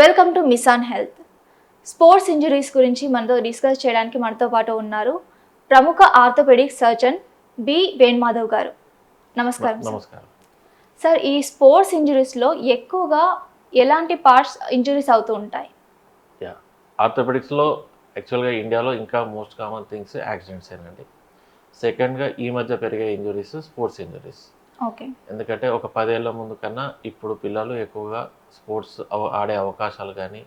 Welcome to మిసాన్ health sports injuries గురించి మనతో డిస్కస్ చేయడానికి మనతో పాటు ఉన్నారు ప్రముఖ ఆర్థోపెడిక్ సర్జన్ బి వేణుమాధవ్ గారు. నమస్కారం సార్. నమస్కారం. సార్ ఈ స్పోర్ట్స్ ఇంజరీస్లో ఎక్కువగా ఎలాంటి పార్ట్స్ ఇంజరీస్ అవుతూ ఉంటాయి? యా ఆర్థోపెడిక్స్లో యాక్చువల్గా ఇండియాలో ఇంకా మోస్ట్ కామన్ థింగ్స్ యాక్సిడెంట్స్ ఏనండి. సెకండ్గా ఈ మధ్య పెరిగే ఇంజరీస్ స్పోర్ట్స్ ఇంజరీస్ ఎందుకంటే ఒక పదేళ్ళ ముందు కన్నా ఇప్పుడు పిల్లలు ఎక్కువగా స్పోర్ట్స్ ఆడే అవకాశాలు కానీ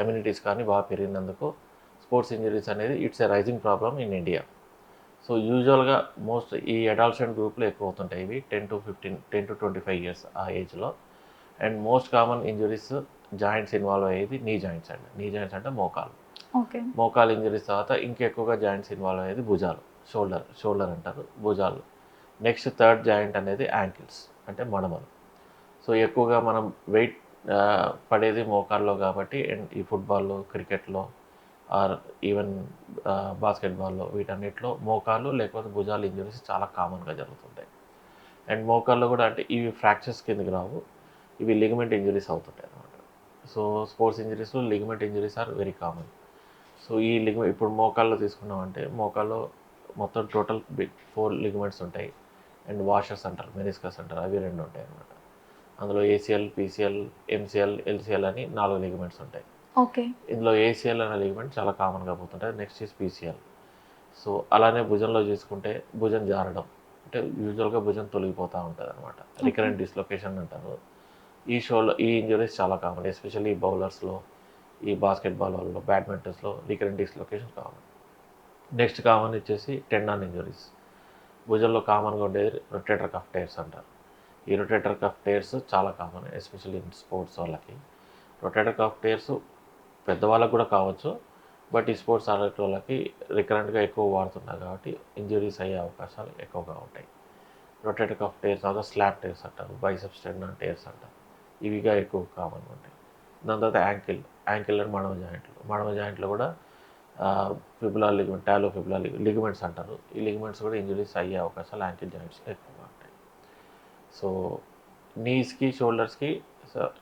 ఎమ్యూనిటీస్ కానీ బాగా పెరిగినందుకు స్పోర్ట్స్ ఇంజరీస్ అనేది it's a rising problem in India. So యూజువల్గా మోస్ట్ ఈ అడాల్సెంట్ గ్రూప్లో ఎక్కువ అవుతుంటాయి ఇవి ten to fifteen ten to twenty five years ఆ ఏజ్లో. And most common injuries joints involve అయ్యేది నీ జాయింట్స్ అండి. నీ జాయింట్స్ అంటే మోకాలు. ఓకే. మోకాలు ఇంజరీస్ తర్వాత ఇంకెక్కువగా జాయింట్స్ ఇన్వాల్వ్ అయ్యేది భుజాలు. షోల్డర్ షోల్డర్ అంటారు. భుజాలు. నెక్స్ట్ థర్డ్ జాయింట్ అనేది యాంకిల్స్ అంటే మడమలు. సో ఎక్కువగా మనం వెయిట్ పడేది మోకాల్లో కాబట్టి ఈ ఫుట్బాల్లో క్రికెట్లో ఆర్ ఈవెన్ బాస్కెట్బాల్లో వీటన్నిటిలో మోకాళ్ళు లేకపోతే భుజాలు ఇంజరీస్ చాలా కామన్గా జరుగుతుంటాయి. అండ్ మోకాళ్ళు కూడా అంటే ఇవి ఫ్రాక్చర్స్ కిందకి రావు ఇవి లిగమెంట్ ఇంజరీస్ అవుతుంటాయి అన్నమాట. So sports ఇంజరీస్లో ligament injuries are very common. So ఈ లిగమెంట్ ఇప్పుడు మోకాల్లో తీసుకున్నామంటే మోకాల్లో మొత్తం టోటల్ బిగ్ ఫోర్ లిగమెంట్స్ ఉంటాయి. అండ్ వాషర్స్ అంటారు మెనిస్కస్ అంటారు అవి రెండు ఉంటాయి అన్నమాట. అందులో ఏసీఎల్ పీసీఎల్ ఎంసీఎల్ ఎల్సీఎల్ అని నాలుగు లిగమెంట్స్ ఉంటాయి. ఓకే. ఇందులో ఏసీఎల్ అనే లిగమెంట్ చాలా కామన్గా పోతుంటుంది నెక్స్ట్ ఈస్ పీసీఎల్ సో అలానే భుజంలో చూసుకుంటే భుజం జారడం అంటే యూజువల్గా భుజం తొలగిపోతూ ఉంటుంది అనమాట రికరెంట్ డిస్లొకేషన్ అంటారు. ఈ షోలో ఈ ఇంజరీస్ చాలా కామన్ ఎస్పెషల్లీ బౌలర్స్లో ఈ బాస్కెట్బాల్ వాళ్ళలో బ్యాడ్మింటన్స్లో recurrent dislocation common. Next common వచ్చేసి టెండాన్ ఇంజరీస్ భుజంలో కామన్గా ఉండేది రొటేటర్ కఫ్ టైర్స్ అంటారు. ఈ రొటేటర్ కఫ్ టైర్స్ చాలా కామన్ ఎస్పెషల్లీ ఇన్ స్పోర్ట్స్ వాళ్ళకి. రొటేటర్ కఫ్ టైర్స్ పెద్దవాళ్ళకు కూడా కావచ్చు బట్ ఈ స్పోర్ట్స్ ఆడేట వాళ్ళకి రికరెంట్గా ఎక్కువ వాడుతున్నారు కాబట్టి ఇంజరీస్ అయ్యే అవకాశాలు ఎక్కువగా ఉంటాయి. రొటేటర్ కఫ్ టైర్స్ తర్వాత స్లాబ్ టైర్స్ అంటారు బైసెప్స్ స్టెండ్ టైర్స్ అంటారు. ఇవిగా ఎక్కువ కామన్ ఉంటాయి. దాని తర్వాత యాంకిల్ యాంకిల్ అండ్ మడమ జాయింట్లు. మడమ జాయింట్లో కూడా fibula ligament talo fibula ligaments అంటారు. ఈ లిగమెంట్స్ కూడా ఇంజరీస్ అయ్యే అవకాశాలు యాంకిల్ జాయింట్స్లో ఎక్కువగా ఉంటాయి. సో నీస్కి షోల్డర్స్కి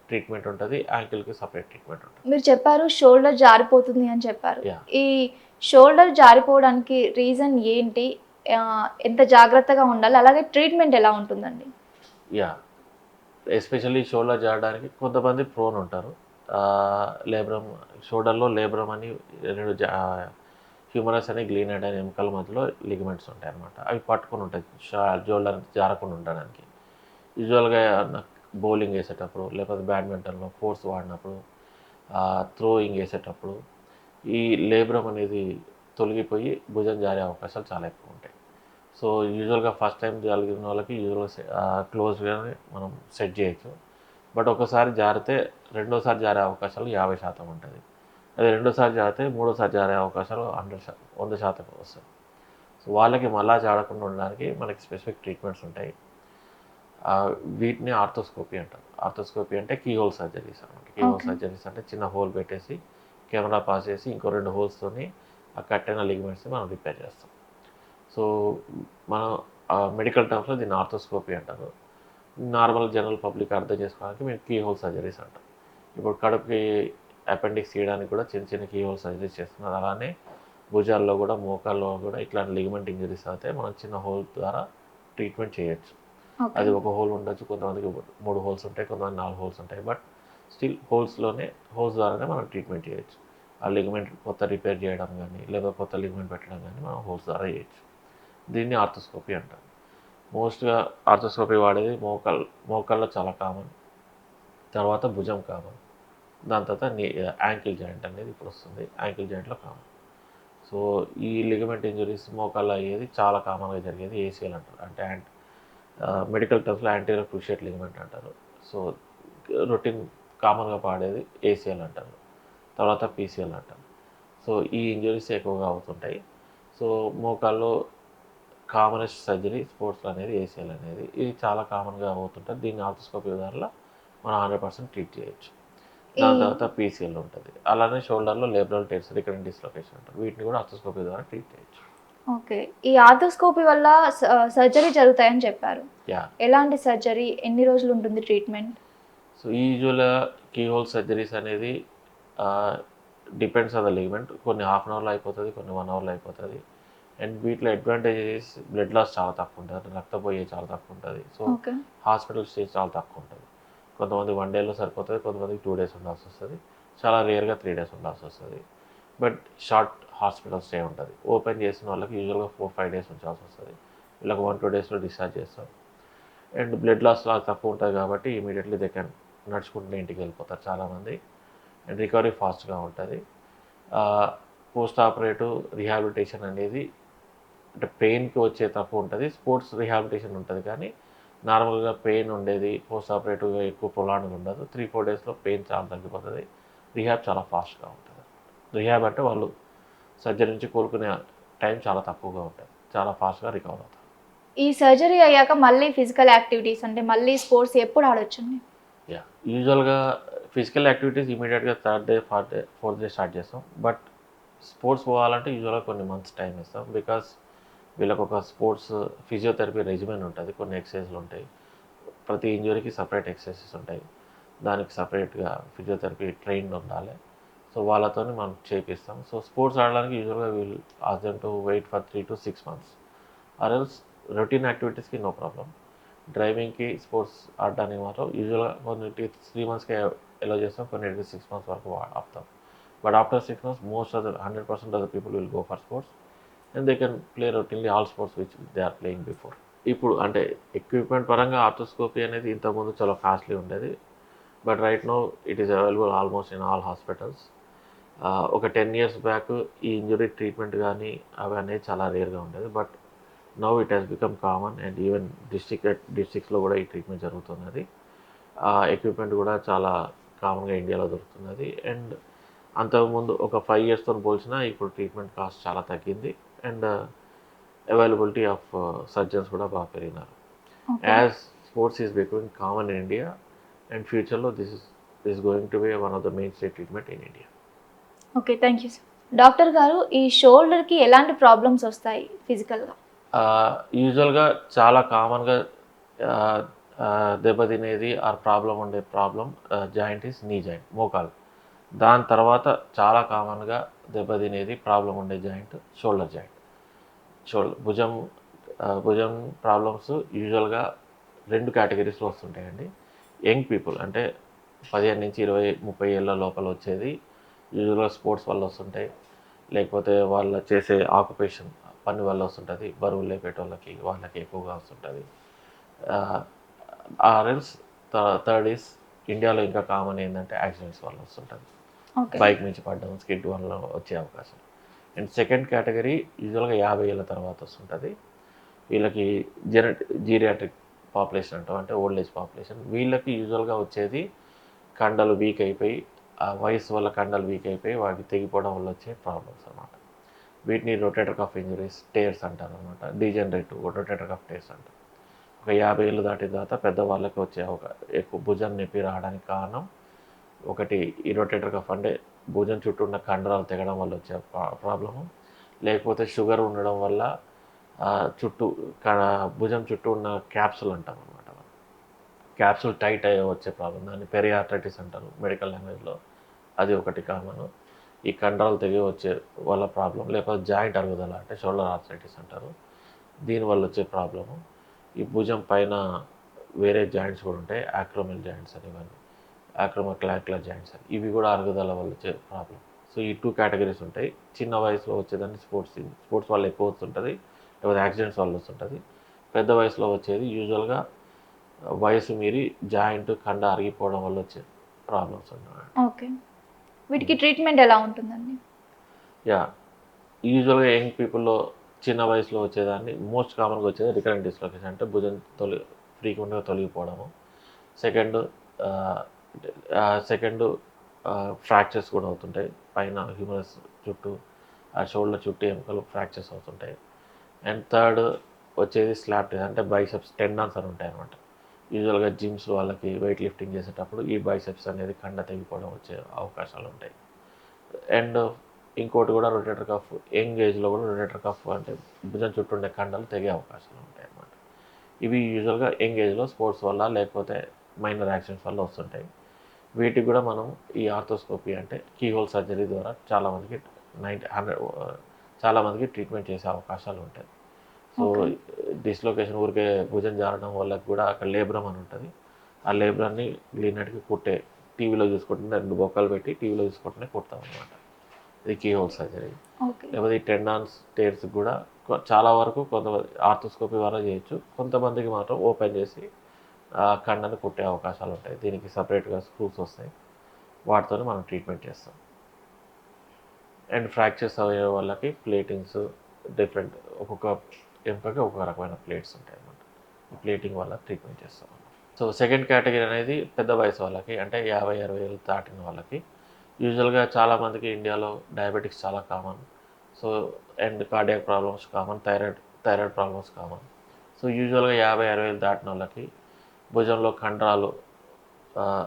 ట్రీట్మెంట్ ఉంటుంది యాంకిల్కి సపరేట్ ట్రీట్మెంట్ ఉంటుంది. మీరు చెప్పారు షోల్డర్ జారిపోతుంది అని చెప్పారు. ఈ షోల్డర్ జారిపోవడానికి రీజన్ ఏంటి? ఎంత జాగ్రత్తగా ఉండాలి? అలాగే ట్రీట్మెంట్ ఎలా ఉంటుందండి? యా ఎస్పెషల్లీ షోల్డర్ చేయడానికి కొంతమంది ప్రోన్ ఉంటారు. లేబ్రమ్ షోల్డర్లో లేబ్రమ్ అని రెండు హ్యూమరస్ అని గ్లీనెడ్ అని ఎముకల మధ్యలో లిగమెంట్స్ ఉంటాయి అన్నమాట. అవి పట్టుకొని ఉంటాయి. షోల్డర్ జారకుండా ఉండడానికి. యూజువల్గా బౌలింగ్ వేసేటప్పుడు లేకపోతే బ్యాడ్మింటన్లో ఫోర్స్ వాడినప్పుడు త్రోయింగ్ వేసేటప్పుడు ఈ లేబ్రమ్ అనేది తొలగిపోయి భుజం జారే అవకాశాలు చాలా ఎక్కువ ఉంటాయి. సో యూజువల్గా ఫస్ట్ టైం జరిగిన వాళ్ళకి యూజువల్గా క్లోజ్గానే మనం సెట్ చేయొచ్చు. బట్ ఒకసారి జారితే రెండోసారి జారే అవకాశాలు యాభై శాతం ఉంటుంది. అదే రెండోసారి జారితే మూడోసారి జారే అవకాశాలు హండ్రెడ్ శాతం వంద శాతం వస్తాయి. సో వాళ్ళకి మళ్ళా జారకుండా ఉండడానికి మనకి స్పెసిఫిక్ ట్రీట్మెంట్స్ ఉంటాయి. ఆ, వీటిని ఆర్థోస్కోపీ అంటారు. ఆర్థోస్కోపీ అంటే కీ హోల్ సర్జరీస్ అనమాట కీ హోల్. సర్జరీస్ అంటే చిన్న హోల్ పెట్టేసి కెమెరా పాస్ చేసి ఇంకో రెండు హోల్స్తోని ఆ కట్టిన లిగమెంట్స్ని మనం రిపేర్ చేస్తాం. సో మనం మెడికల్ టర్మ్స్లో దీన్ని ఆర్థోస్కోపీ అంటారు. నార్మల్ జనరల్ పబ్లిక్ అర్థం చేసుకోవడానికి మేము కీ హోల్ సర్జరీస్ అంటాం. ఇప్పుడు కడుపుకి అపెండిక్స్ తీయడానికి కూడా చిన్న చిన్న కీ హోల్ సర్జరీస్ చేస్తున్నారు. అలానే భుజాల్లో కూడా మోకాల్లో కూడా ఇట్లాంటి లిగమెంట్ ఇంజరీస్ అయితే మనం చిన్న హోల్ ద్వారా ట్రీట్మెంట్ చేయొచ్చు. అది ఒక హోల్ ఉండొచ్చు కొంతమందికి మూడు హోల్స్ ఉంటాయి కొంతమంది నాలుగు హోల్స్ ఉంటాయి. బట్ స్టిల్ హోల్స్లోనే హోల్స్ ద్వారానే మనం ట్రీట్మెంట్ చేయొచ్చు. ఆ లిగమెంట్ కొత్త రిపేర్ చేయడం కానీ లేదా కొత్త లిగమెంట్ పెట్టడం కానీ మనం హోల్స్ ద్వారా చేయొచ్చు. దీన్ని ఆర్థోస్కోపీ అంటారు. మోస్ట్గా ఆర్థోస్కోపీ వాడేది మోకాల్ మోకాల్లో చాలా కామన్ తర్వాత భుజం కామన్ దాని తర్వాత నీ యాంకిల్ జాయింట్ అనేది ఇప్పుడు వస్తుంది. యాంకిల్ జాయింట్లో కామన్ సో ఈ లిగమెంట్ ఇంజరీస్ మోకాల్లో అయ్యేది చాలా కామన్గా జరిగేది ఏసీఎల్ అంటారు. అంటే యాంట్ మెడికల్ టర్మ్స్లో యాంటీరియర్ క్రూషియేట్ లిగమెంట్ అంటారు. సో రొటీన్ కామన్గా పాడేది ఏసీఎల్ అంటారు. తర్వాత పీసీఎల్ అంటారు. సో ఈ ఇంజరీస్ ఎక్కువగా అవుతుంటాయి. సో మోకాల్లో కామనెస్ట్ సర్జరీ స్పోర్ట్స్లో అనేది ఏసీఎల్ అనేది ఇది చాలా కామన్గా అవుతుంటుంది దీన్ని ఆర్థోస్కోపీ ద్వారా మనం హండ్రెడ్ పర్సెంట్ ట్రీట్ చేయొచ్చు. దాని తర్వాత పీసీఎల్ ఉంటుంది. అలానే షోల్డర్లో లేబరల్ టెర్స్ రికరెంట్ డిస్లొకేషన్ ఉంటుంది వీటిని కూడా ఆర్థోస్కోపీ ద్వారా ట్రీట్ చేయొచ్చు. ఓకే. ఈ ఆర్థోస్కోపీ వల్ల సర్జరీ జరుగుతాయని చెప్పారు. యా ఎలాంటి సర్జరీ ఎన్ని రోజులు ఉంటుంది ట్రీట్మెంట్ సో యూజువల్గా కీ హోల్ సర్జరీస్ అనేది డిపెండ్స్ ఆన్ ద లిగమెంట్ కొన్ని హాఫ్ అన్ అవర్లో అయిపోతుంది కొన్ని వన్ అవర్లో అయిపోతుంది. అండ్ వీటిలో అడ్వాంటేజెస్ బ్లడ్ లాస్ చాలా తక్కువ ఉంటుంది. రక్తపోయే చాలా తక్కువ ఉంటుంది. సో హాస్పిటల్ స్టే చాలా తక్కువ ఉంటుంది. కొంతమంది వన్ డేలో సరిపోతుంది కొంతమందికి టూ డేస్ ఉండాల్సి వస్తుంది. చాలా రేర్గా త్రీ డేస్ ఉండాల్సి వస్తుంది. బట్ షార్ట్ హాస్పిటల్ స్టే ఉంటుంది. ఓపెన్ చేసిన వాళ్ళకి యూజువల్గా ఫోర్ ఫైవ్ డేస్ ఉంచాల్సి వస్తుంది. వీళ్ళకి వన్ టూ డేస్లో డిశ్చార్జ్ చేస్తాం అండ్ బ్లడ్ లాస్ చాలా తక్కువ ఉంటుంది కాబట్టి ఇమీడియట్లీ దే కెన్ నడుచుకుంటూ ఇంటికి వెళ్ళిపోతారు చాలామంది. అండ్ రికవరీ ఫాస్ట్గా ఉంటుంది. పోస్ట్ ఆపరేటివ్ రిహాబిలిటేషన్ అనేది అంటే పెయిన్కి వచ్చే తప్పు ఉంటుంది. స్పోర్ట్స్ రిహాబిలిటేషన్ ఉంటుంది కానీ నార్మల్గా పెయిన్ ఉండేది పోస్ట్ ఆపరేటివ్గా ఎక్కువ పొలానికి ఉండదు. త్రీ ఫోర్ డేస్లో పెయిన్ చాలా తగ్గిపోతుంది. రిహాబ్ చాలా ఫాస్ట్గా ఉంటుంది. రిహాబ్ అంటే వాళ్ళు సర్జరీ నుంచి కోలుకునే టైం చాలా తక్కువగా ఉంటుంది. చాలా ఫాస్ట్గా రికవర్ అవుతారు. ఈ సర్జరీ అయ్యాక మళ్ళీ ఫిజికల్ యాక్టివిటీస్ అంటే మళ్ళీ స్పోర్ట్స్ ఎప్పుడు ఆడొచ్చండి? యా. యూజువల్గా ఫిజికల్ యాక్టివిటీస్ ఇమీడియట్గా third day fourth day fourth day start చేస్తాం. బట్ స్పోర్ట్స్ పోవాలంటే యూజువల్గా కొన్ని మంత్స్ టైం ఇస్తాం. బికాస్ వీళ్ళకి ఒక స్పోర్ట్స్ ఫిజియోథెరపీ రెజిమెన్ ఉంటుంది. కొన్ని ఎక్సర్సైజ్లు ఉంటాయి. ప్రతి ఇంజురీకి సపరేట్ ఎక్సర్సైజెస్ ఉంటాయి. దానికి సపరేట్గా ఫిజియోథెరపీ ట్రైన్డ్ ఉండాలి. సో వాళ్ళతో మనం చేపిస్తాం. సో స్పోర్ట్స్ ఆడడానికి యూజువల్గా we'll has to wait for three to six months. Or else routine యాక్టివిటీస్కి no problem. డ్రైవింగ్కి స్పోర్ట్స్ ఆడడానికి మాత్రం యూజువల్గా కొన్నిటి త్రీ మంత్స్కి ఎలా చేస్తాం. కొన్నిటికి సిక్స్ మంత్స్ వరకు ఆపుతాం. But after six months most of the hundred percent of the people will go for sports. And they can play routinely all sports which they are playing before ఇప్పుడు అంటే equipment పరంగా arthroscopy అనేది ఇంతకుముందు చాలా costly ఉండేది. But right now it is available almost in all hospitals ఒక ten years back ఈ injury treatment కానీ అవి అనేది చాలా రేర్గా ఉండేది. But now it has become common and even district డిస్టిక్స్లో కూడా ఈ ట్రీట్మెంట్ జరుగుతున్నది. ఆ ఎక్విప్మెంట్ కూడా చాలా కామన్గా ఇండియాలో దొరుకుతున్నది. అండ్ అంతకుముందు ఒక ఫైవ్ ఇయర్స్తో పోల్చినా ఇప్పుడు ట్రీట్మెంట్ కాస్ట్ చాలా తగ్గింది. అండ్ అవైలబిలిటీ ఆఫ్ సర్జన్స్ కూడా బాగా పెరిగినారు. As sports is becoming common in India and ఫ్యూచర్లో this is this going to be one of the mainstay treatment in India okay thank you sir doctor గారు ఈ షోల్డర్కి ఎలాంటి problems వస్తాయి ఫిజికల్గా యూజువల్గా చాలా కామన్గా దెబ్బతినేది ఆర్ ప్రాబ్లం ఉండే problem joint is knee joint మోకాలు దాని తర్వాత చాలా కామన్గా దెబ్బతినేది ప్రాబ్లం ఉండే జాయింట్ షోల్డర్ జాయింట్ షోల్డర్ భుజం భుజం ప్రాబ్లమ్స్ యూజువల్గా రెండు కేటగిరీస్లో వస్తుంటాయండి యంగ్ పీపుల్ అంటే పదిహేను నుంచి ఇరవై ముప్పై ఏళ్ళ లోపల వచ్చేది యూజువల్గా స్పోర్ట్స్ వల్ల వస్తుంటాయి లేకపోతే వాళ్ళ చేసే ఆక్యుపేషన్ పని వల్ల వస్తుంటుంది బరువులు లేపేటోళ్ళకి వాళ్ళకి ఎక్కువగా వస్తుంటుంది ఆర్ఎల్స్ థర్డ్ ఈస్ ఇండియాలో ఇంకా కామన్ ఏంటంటే యాక్సిడెంట్స్ వల్ల వస్తుంటుంది బైక్ నుంచి పడ్డం స్కిడ్ వల్ల వచ్చే అవకాశం. అండ్ సెకండ్ కేటగిరీ యూజువల్గా యాభై ఏళ్ళ తర్వాత వస్తుంటుంది. వీళ్ళకి జెన జీరియాట్రిక్ పాపులేషన్ అంటాం అంటే ఓల్డ్ ఏజ్ పాపులేషన్. వీళ్ళకి యూజువల్గా వచ్చేది కండలు వీక్ అయిపోయి ఆ వయసు వల్ల కండలు వీక్ అయిపోయి వాటికి తెగిపోవడం వల్ల వచ్చే ప్రాబ్లమ్స్ అనమాట వీటిని రొటేటర్ కఫ్ ఇంజరీస్ టేర్స్ అంటారు అనమాట డీజనరేటివ్ రొటేటర్ కఫ్ టేర్స్ అంటారు. ఒక యాభై ఏళ్ళు దాటిన తర్వాత పెద్దవాళ్ళకి వచ్చే ఒక ఎక్కువ భుజం నొప్పి రావడానికి కారణం ఒకటి ఇరోటేటర్ కఫ్ అంటే భుజం చుట్టూ ఉన్న కండరాలు తెగడం వల్ల వచ్చే ప్రాబ్లము. లేకపోతే షుగర్ ఉండడం వల్ల చుట్టూ క- భుజం చుట్టూ ఉన్న క్యాప్సుల్ అంటాం అనమాట క్యాప్సుల్ టైట్ అయ్యే వచ్చే ప్రాబ్లం. దాన్ని పెరియార్టైటిస్ అంటారు మెడికల్ లాంగ్వేజ్లో. అది ఒకటి కామన్. ఈ కండరాలు తెగి వచ్చే వల్ల ప్రాబ్లం. లేకపోతే జాయింట్ అరుగుదల అంటే షోల్డర్ ఆర్థరైటిస్ అంటారు. దీనివల్ల వచ్చే ప్రాబ్లము. ఈ భుజం పైన వేరే జాయింట్స్ కూడా ఉంటాయి. ఆక్రోమిల్ జాయింట్స్ అని ఇవన్నీ. ఆక్రోమోక్లాక్యులర్ జాయింట్స్ అని ఇవి కూడా అరుగుదల వల్ల వచ్చే ప్రాబ్లం సో ఈ టూ కేటగిరీస్ ఉంటాయి. చిన్న వయసులో వచ్చేదాన్ని స్పోర్ట్స్ స్పోర్ట్స్ వల్ల ఎక్కువ వస్తుంటుంది లేకపోతే యాక్సిడెంట్స్ వల్ల వస్తుంటుంది. పెద్ద వయసులో వచ్చేది యూజువల్గా వయసు మీరి జాయింట్ కండ అరిగిపోవడం వల్ల వచ్చే ప్రాబ్లమ్స్ ఉన్నాయి ఓకే. వీటికి ట్రీట్మెంట్ ఎలా ఉంటుందండి? యా యూజువల్గా యంగ్ పీపుల్లో చిన్న వయసులో వచ్చేదాన్ని మోస్ట్ కామన్గా వచ్చేది రికరెంట్ డిస్లొకేషన్ అంటే భుజం తొలి ఫ్రీక్వెంట్గా తొలగిపోవడము. సెకండ్ సెకండ్ ఫ్రాక్చర్స్ కూడా అవుతుంటాయి. పైన హ్యూమరస్ చుట్టూ ఆ షోల్డర్ చుట్టూ ఎముకలు ఫ్రాక్చర్స్ అవుతుంటాయి. అండ్ థర్డ్ వచ్చేది స్లాబ్ అంటే బైసెప్స్ టెండాన్స్ అని ఉంటాయి అనమాట యూజువల్గా జిమ్స్ వాళ్ళకి వెయిట్ లిఫ్టింగ్ చేసేటప్పుడు ఈ బైసెప్స్ అనేది కండ తెగిపోవడం వచ్చే అవకాశాలు ఉంటాయి. అండ్ ఇంకోటి కూడా రొటేటర్ కఫ్ యంగ్ ఏజ్లో కూడా రొటేటర్ కఫ్ అంటే భుజం చుట్టూ ఉండే కండలు తెగే అవకాశాలు ఉంటాయి అన్నమాట. ఇవి యూజువల్గా యంగ్ ఏజ్లో స్పోర్ట్స్ వల్ల లేకపోతే మైనర్ యాక్సిడెంట్స్ వల్ల వస్తుంటాయి. వీటికి కూడా మనం ఈ ఆర్థోస్కోపీ అంటే కీహోల్ సర్జరీ ద్వారా చాలామందికి నైంటీ హండ్రెడ్ చాలామందికి ట్రీట్మెంట్ చేసే అవకాశాలు ఉంటాయి. సో. డిస్లొకేషన్ ఊరికే భుజం జారడం వల్ల కూడా అక్కడ లేబ్రమ్ అని ఉంటుంది. ఆ లేబ్రాన్ని క్లీనట్కి కుట్టే టీవీలో చూసుకుంటే రెండు బొక్కలు పెట్టి టీవీలో చూసుకుంటూనే కుడతాం అనమాట ఇది కీహోల్ సర్జరీ. లేకపోతే ఈ టెండాన్స్ టేర్స్ కూడా చాలా వరకు కొంతమంది ఆర్థోస్కోపీ ద్వారా చేయొచ్చు. కొంతమందికి మాత్రం ఓపెన్ చేసి కండను కుట్టే అవకాశాలు ఉంటాయి. దీనికి సపరేట్గా స్క్రూస్ వస్తాయి. వాటితోనే మనం ట్రీట్మెంట్ చేస్తాం. అండ్ ఫ్రాక్చర్స్ అయ్యే వాళ్ళకి ప్లేటింగ్స్ డిఫరెంట్ ఒక్కొక్క ఎంపికకి ఒక్కొక్క రకమైన ప్లేట్స్ ఉంటాయి అన్నమాట. ఈ ప్లేటింగ్ వల్ల ట్రీట్మెంట్ చేస్తాం. సో సెకండ్ కేటగిరీ అనేది పెద్ద వయసు వాళ్ళకి అంటే యాభై అరవై ఏళ్ళు దాటిన వాళ్ళకి. యూజువల్గా చాలామందికి ఇండియాలో డయాబెటిక్స్ చాలా common so and cardiac problems common thyroid thyroid problems common so యూజువల్గా యాభై అరవై ఏళ్ళు దాటిన వాళ్ళకి భుజంలో కండరాలు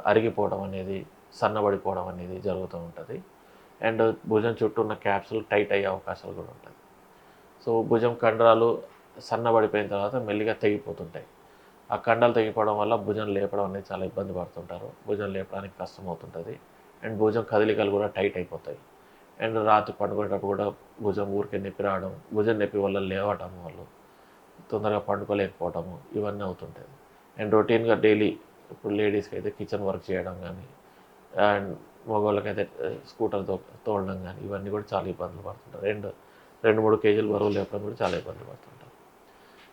అరిగిపోవడం అనేది సన్నబడిపోవడం అనేది జరుగుతూ ఉంటుంది. అండ్ భుజం చుట్టూ ఉన్న క్యాప్సులు టైట్ అయ్యే అవకాశాలు కూడా ఉంటాయి. సో భుజం కండరాలు సన్నబడిపోయిన తర్వాత మెల్లిగా తెగిపోతుంటాయి. ఆ కండలు తెగిపోవడం వల్ల భుజం లేపడం అనేది చాలా ఇబ్బంది పడుతుంటారు. భుజం లేపడానికి కష్టం అవుతుంటుంది అండ్ భుజం కదలికలు కూడా టైట్ అయిపోతాయి. అండ్ రాత్రి పండుకునేటప్పుడు కూడా భుజం ఊరికే నొప్పి రావడం భుజం నొప్పి వల్ల లేవటం వాళ్ళు తొందరగా పండుకోలేకపోవటము ఇవన్నీ అవుతుంటాయి. అండ్ రొటీన్గా డైలీ ఇప్పుడు లేడీస్కి అయితే కిచెన్ వర్క్ చేయడం కానీ అండ్ మగవాళ్ళకైతే స్కూటర్తో కానీ ఇవన్నీ కూడా చాలా ఇబ్బందులు పడుతుంటారు. రెండు రెండు మూడు కేజీలు బరువు లేపడం కూడా చాలా ఇబ్బందులు పడుతుంటారు.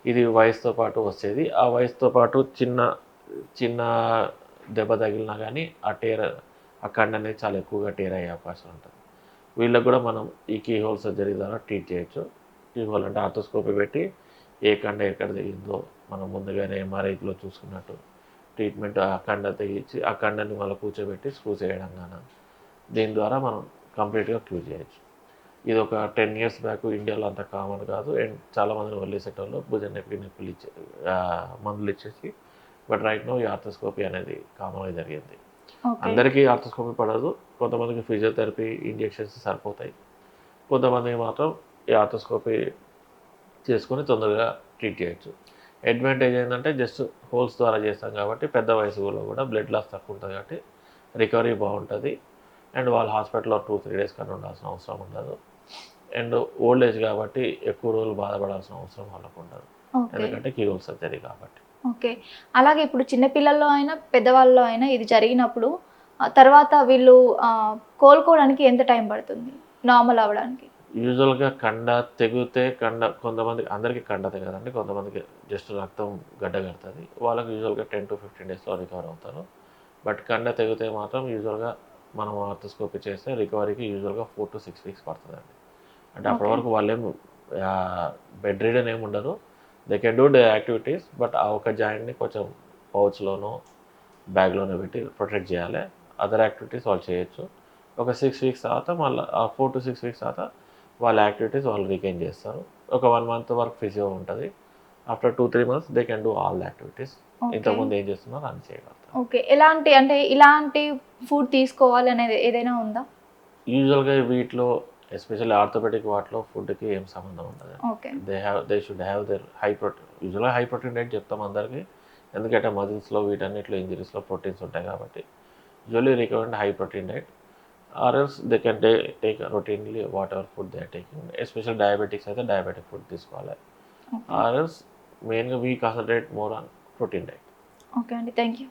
ఇది వయసుతో పాటు వచ్చేది. ఆ వయసుతో పాటు చిన్న చిన్న దెబ్బ తగిలినా కానీ ఆ టేర్ ఆ కండ అనేది చాలా ఎక్కువగా టేర్ అయ్యే అవకాశం ఉంటుంది. వీళ్ళకి కూడా మనం ఈ కీ హోల్ సర్జరీ ద్వారా ట్రీట్ చేయొచ్చు. కీ హోల్ అంటే ఆర్థోస్కోపీ పెట్టి ఏ కండ ఎక్కడ తెగిందో మనం ముందుగానే ఎంఆర్ఐలో చూసుకున్నట్టు ట్రీట్మెంట్ ఆ కండ తెగించి ఆ కండని మళ్ళీ కూర్చోబెట్టి స్క్రూ చేయడం కానీ దీని ద్వారా మనం కంప్లీట్గా క్యూర్ చేయొచ్చు. ఇది ఒక టెన్ ఇయర్స్ బ్యాక్ ఇండియాలో అంత కామన్ కాదు. అండ్ చాలామందిని వదిలేసేటోళ్ళు భుజం నొప్పి నొప్పులు ఇచ్చే మందులు ఇచ్చేసి బట్ రైట్ నో ఈ ఆర్థోస్కోపీ అనేది కామన్గా జరిగింది. అందరికీ ఆర్థోస్కోపీ పడదు. కొంతమందికి ఫిజియోథెరపీ ఇంజెక్షన్స్ సరిపోతాయి. కొంతమందికి మాత్రం ఈ ఆర్థోస్కోపీ చేసుకొని తొందరగా ట్రీట్ చేయొచ్చు. అడ్వాంటేజ్ ఏంటంటే జస్ట్ హోల్స్ ద్వారా చేస్తాం కాబట్టి పెద్ద వయసులో కూడా బ్లడ్ లాస్ తక్కువ ఉంటుంది కాబట్టి రికవరీ బాగుంటుంది. అండ్ వాళ్ళు హాస్పిటల్లో టూ త్రీ డేస్ కన్నా ఉండాల్సిన అవసరం ఉండదు. అండ్ ఓల్డ్ ఏజ్ కాబట్టి ఎక్కువ రోజులు బాధపడాల్సిన అవసరం వాళ్ళకు ఉండదు. ఎందుకంటే కీరోల్ సర్జరీ కాబట్టి. ఓకే అలాగే ఇప్పుడు చిన్నపిల్లల్లో అయినా పెద్దవాళ్ళలో అయినా ఇది జరిగినప్పుడు తర్వాత వీళ్ళు కోలుకోవడానికి ఎంత టైం పడుతుంది? నార్మల్ అవ్వడానికి. యూజువల్గా కండ తెగితే కండ కొంతమందికి అందరికీ కండ తెగదండి కొంతమందికి జస్ట్ రక్తం గడ్డ కడుతుంది. వాళ్ళకి యూజువల్గా టెన్ టు ఫిఫ్టీన్ డేస్లో రికవర్ అవుతారు. బట్ కండ తెగితే మాత్రం యూజువల్గా మనం ఆర్థోస్కోపీ చేస్తే రికవరీకి యూజువల్గా ఫోర్ టు సిక్స్ వీక్స్ పడుతుందండి. అంటే అప్పటి. వరకు వాళ్ళేం బెడ్ రీడన్ ఏమి ఉండరు they can do day activities but ఆ ఒక జాయింట్ని కొంచెం పౌచ్లోనో బ్యాగ్లోనో పెట్టి ప్రొటెక్ట్ చేయాలి. అదర్ యాక్టివిటీస్ వాళ్ళు చేయొచ్చు. ఒక సిక్స్ వీక్స్ తర్వాత మళ్ళీ ఆ ఫోర్ టు సిక్స్ వీక్స్ తర్వాత వాళ్ళ యాక్టివిటీస్ వాళ్ళు రికైన్ చేస్తారు. ఒక వన్ మంత్ వరకు ఫిజియో ఉంటుంది. After two three months they can do all activities. ఇంతకుముందు ఏం చేస్తున్నారో అని చేయగలుగుతారు ఓకే. ఎలాంటి అంటే ఇలాంటి ఫుడ్ తీసుకోవాలి అనేది ఏదైనా ఉందా? యూజువల్గా వీటిలో ఎస్పెషల్లీ ఆర్థోపెడిక్ వాటిలో ఫుడ్కి ఏం సంబంధం ఉండదు. They have they should have their high protein యూజువల్గా హై ప్రోటీన్ డైట్ చెప్తాం అందరికీ. ఎందుకంటే మజిల్స్లో వీటన్నిటిలో ఇంజరీస్లో ప్రోటీన్స్ ఉంటాయి కాబట్టి. Usually recommend high protein diet. or else they can take take routinely whatever food they are taking especially diabetics అయితే డయాబెటిక్ ఫుడ్ తీసుకోవాలి ఆర్ ఎల్స్ మెయిన్గా we concentrate more on protein diet okay అండి thank you